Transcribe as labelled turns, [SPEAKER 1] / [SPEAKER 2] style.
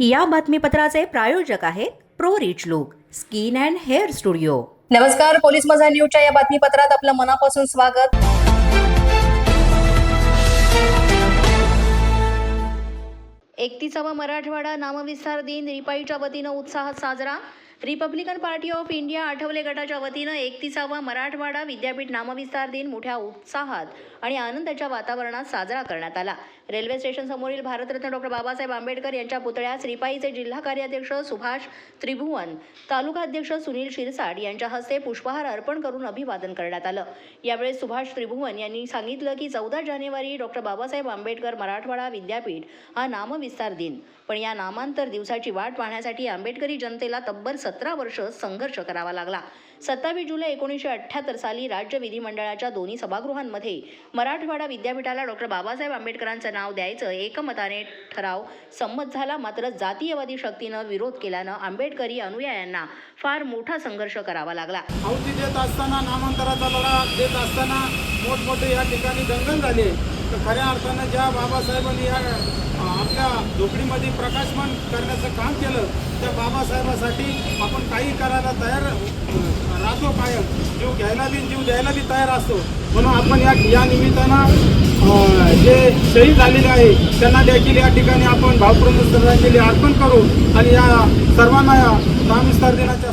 [SPEAKER 1] या बातमीपत्राचे प्रायोजक आहेत pro rich look skin and hair studio.
[SPEAKER 2] नमस्कार पोलीस माझा न्यूजच्या या बातमीपत्रात आपलं मनापासून स्वागत. एकतीसावा मराठवाडा नामविस्तार दिन रिपाईच्या वतीनं उत्साहात साजरा. Republican party of India Athawale गटाच्या वतीनं एकतीसावा मराठवाडा विद्यापीठ नामविस्तार दिन मोठ्या उत्साहात आणि आनंदाच्या वातावरणात साजरा करण्यात आला. रेल्वे स्टेशन समोरील भारतरत्न डॉक्टर बाबासाहेब आंबेडकर यांच्या पुतळ्यास रिपाईचे जिल्हा कार्याध्यक्ष सुभाष त्रिभुवन तालुका अध्यक्ष सुनील शिरसाट यांच्या हस्ते पुष्पहार अर्पण करून अभिवादन करण्यात आलं. यावेळी सुभाष त्रिभुवन यांनी सांगितलं की चौदा जानेवारी डॉक्टर बाबासाहेब आंबेडकर मराठवाडा विद्यापीठ हा नामविस्तार दिन. पण या नामांतर दिवसाची वाट पाहण्यासाठी आंबेडकरी जनतेला तब्बल सतरा वर्ष संघर्ष करावा लागला. सत्तावीस जुलै एकोणीसशे अठ्ठ्याहत्तर साली राज्य विधिमंडळाच्या दोन्ही सभागृहांमध्ये मराठवाडा विद्यापीठाला डॉक्टर बाबासाहेब आंबेडकरांचं नाव द्यायचं एकमताने ठराव संमत झाला. मात्र जातीयवादी शक्तीनं विरोध केल्यानं आंबेडकरी अनुयायांना फार मोठा संघर्ष करावा लागला.
[SPEAKER 3] देत असताना नामांतराचा लढा देत असताना मोठमोठे या ठिकाणी दंगल झाले. खऱ्या अर्थानं ज्या बाबासाहेबांनी या आपल्या झोपडीमध्ये प्रकाशमान करण्याचं काम केलं त्या बाबासाहेबासाठी आपण काही करायला तयार राहतो कायम. जीव घ्यायला बी जीव द्यायला बी तयार असतो. म्हणून आपण या या निमित्तानं जे शहीद झालेले आहे त्यांना देखील या ठिकाणी आपण भावपूर्ण श्रद्धांजली अर्पण करू आणि या सर्वांना या नामविस्तार दिनाच्या